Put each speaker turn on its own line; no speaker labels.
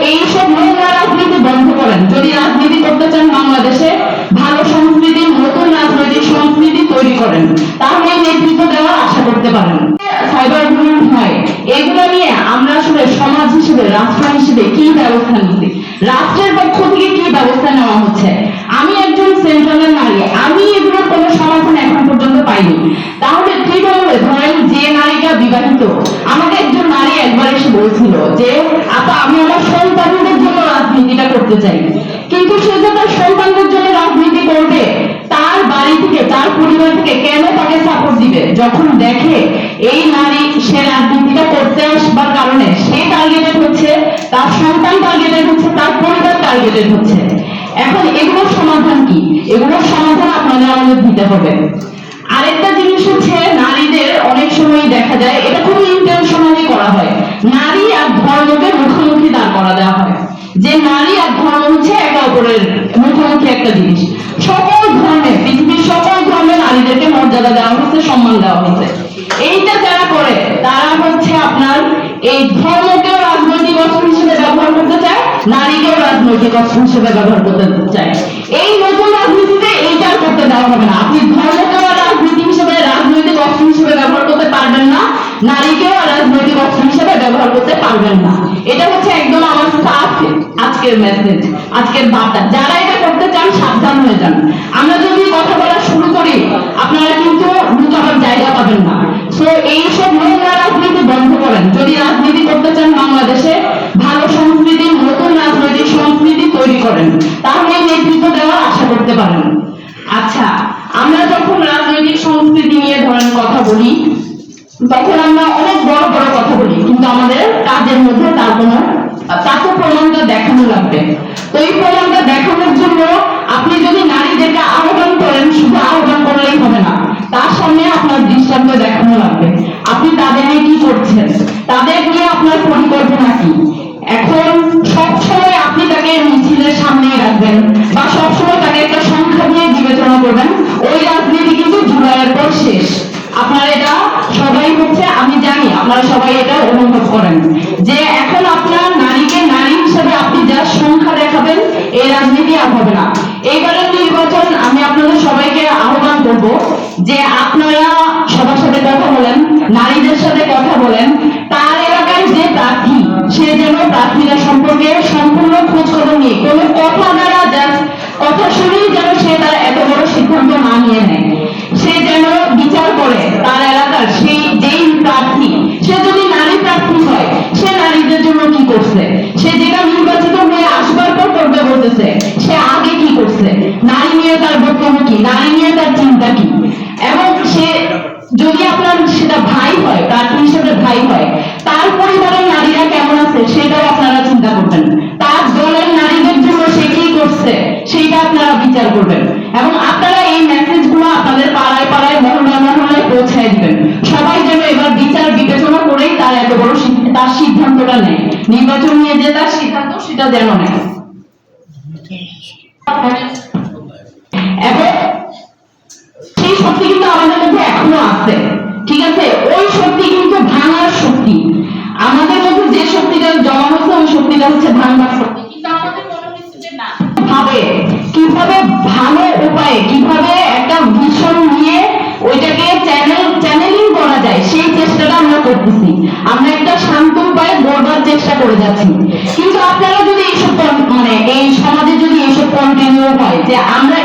এইসব নোংরা রাজনীতি বন্ধ করেন। যদি রাজনীতি করতে চান বাংলাদেশে, ভালো সংস্কৃতি, নতুন রাজনৈতিক সংস্কৃতি তৈরি করেন। তাহলে নেতৃত্ব দেওয়ার আশা করতে পারেন। সাইবার বুলিং হয়। এগুলো নিয়ে আমরা আসলে সমাজ হিসেবে, রাষ্ট্র হিসেবে কি ব্যবস্থা নিচ্ছি? রাষ্ট্রের পক্ষ থেকে কি ব্যবস্থা নেওয়া হচ্ছে? আমি একজন সেন্ট্রালের নারী। আমি এগুলোর কোনো সমাধান এখন পর্যন্ত পাইনি। তাহলে কীভাবে ধরেন যে নারীটা বিবাহিত করতে চাই। কিন্তু সে যে তার সন্তানদের জন্য রাজনীতি করবে, তার বাড়ি থেকে, তার পরিবার থেকে কেন তাকে সাপোর্ট দিবে? যখন দেখে এই নারী সে রাজনীতিটা করতে আসবার কারণে সে টার্গেটেড হচ্ছে, তার সন্তান টার্গেটেড হচ্ছে, তার পরিবার টার্গেটেড হচ্ছে। এখন এগুলোর সমাধান কি? এগুলোর সমাধান আপনাদের আমাদের দিতে হবে। আরেকটা জিনিস হচ্ছে, নারীদের অনেক সময় দেখা যায়, এটা খুব ইন্টেনশনালি করা হয়। নারী আর ধর্মকে মুখোমুখি দাঁড় করা দেওয়া হয়। যে নারী আর ধর্ম হচ্ছে একে অপরের মুখোমুখি একটা জিনিস। সকল ধর্মে, পৃথিবীর সকল ধর্মে নারীদেরকে মর্যাদা দেওয়া হচ্ছে সম্মান দেওয়া হচ্ছে এইটা যারা করে, তারা হচ্ছে আপনার এই ধর্মকেও রাজনৈতিক অস্ত্র হিসেবে ব্যবহার করতে চায়, নারীকেও রাজনৈতিক অস্ত্র হিসেবে ব্যবহার করতে চায়। এই নতুন রাজনীতিতে এইটা করতে দেওয়া হবে না। আপনি ধর্মকেও রাজনীতি হিসেবে, রাজনৈতিক অস্ত্র হিসেবে ব্যবহার করতে পারবেন না, নারীকেও রাজনৈতিক অস্ত্র হিসেবে ব্যবহার করতে পারবেন না। এটা আজকের মেসেজ আজকের বার্তা। যারা এটা করতে চান, সাবধান হয়ে যান। আমরা যদি কথা বলা শুরু করি, আপনারা কিন্তু লুকাবার জায়গা পাবেন না। সো এইসব নোংরা রাজনীতি বন্ধ করেন। যদি রাজনীতি করতে চান বাংলাদেশে, ভালো সংস্কৃতি, নতুন রাজনৈতিক সংস্কৃতি তৈরি করেন। তাহলে নেতৃত্ব দেওয়ার আশা করতে পারেন। আচ্ছা আমরা যখন রাজনৈতিক সংস্কৃতি নিয়ে ধরেন কথা বলি, তখন আমরা অনেক বড় বড় কথা বলি। কিন্তু আমাদের কাজের মধ্যে তার কোনো তাকে দেখানো লাগবে। প্রমাণটা দেখানোর জন্য আপনি যদি নারীদেরকে আহ্বান করেন, শুধু আহ্বান করলেই হবে না, তার সামনে আপনার দৃষ্টান্ত দেখানো লাগবে। আপনি তাদের নিয়ে কি করছেন? তাদের নিয়ে আপনার পরিকল্পনা কি? এখন সবসময় আপনি তাকে মিছিলের সামনেই রাখবেন বা সবসময় তাকে আর হবে না। এইবারের নির্বাচন আমি আপনাদের সবাইকে আহ্বান করব যে আপনারা সবার সাথে কথা বলেন, নারীদের সাথে কথা বলেন। তার এলাকায় যে প্রার্থী, সে যেন প্রার্থীরা সম্পর্কে সম্পূর্ণ খোঁজ খবর নিয়ে, কোনো কথা দ্বারা just কথা শুনেই যেন সে তার এত বড় সিদ্ধান্ত না নিয়ে নেয়। সে যেন বিচার করে তার এলাকার সেই যেই প্রার্থী, সে যদি যদি আপনার সেটা ভাই হয় প্রার্থী হিসেবে ভাই হয় তার পরিবারের নারীরা কেমন আছে সেটাও আপনারা চিন্তা করবেন তার দলের নারীদের জন্য সে কি করছে সেইটা আপনারা বিচার করবেন। এবং আপনারা এই মেসেজগুলো আপনাদের পাড়ায় পাড়ায় মহল্লায় মহল্লায় পৌঁছায় দিবেন। সবাই যেন এবার বিচার বিবেচনা করেই তার এত বড় তার সিদ্ধান্তটা নেয়। নির্বাচন নিয়ে যে তার সিদ্ধান্ত সেটা যেন নেয়। এবং এখনও আছে, ঠিক আছে? ওই শক্তি কিন্তু ভাঙার শক্তি। আমাদের মধ্যে যে শক্তিটা জমা হচ্ছে ওই শক্তিটা হচ্ছে ভাঙবার শক্তি। ভাবে কীভাবে? ভালো উপায়ে, কীভাবে একটা ভীষণ নিয়ে ওইটাকে চ্যানেল চ্যানেলিং করা যায়, সেই চেষ্টাটা আমরা করতেছি। আমরা একটা শান্ত উপায়ে গড়বার চেষ্টা করে যাচ্ছি। কিন্তু আপনারা যদি এইসব মানে এই সমাজে যদি এইসব কন্টিনিউ হয়, যে আমরা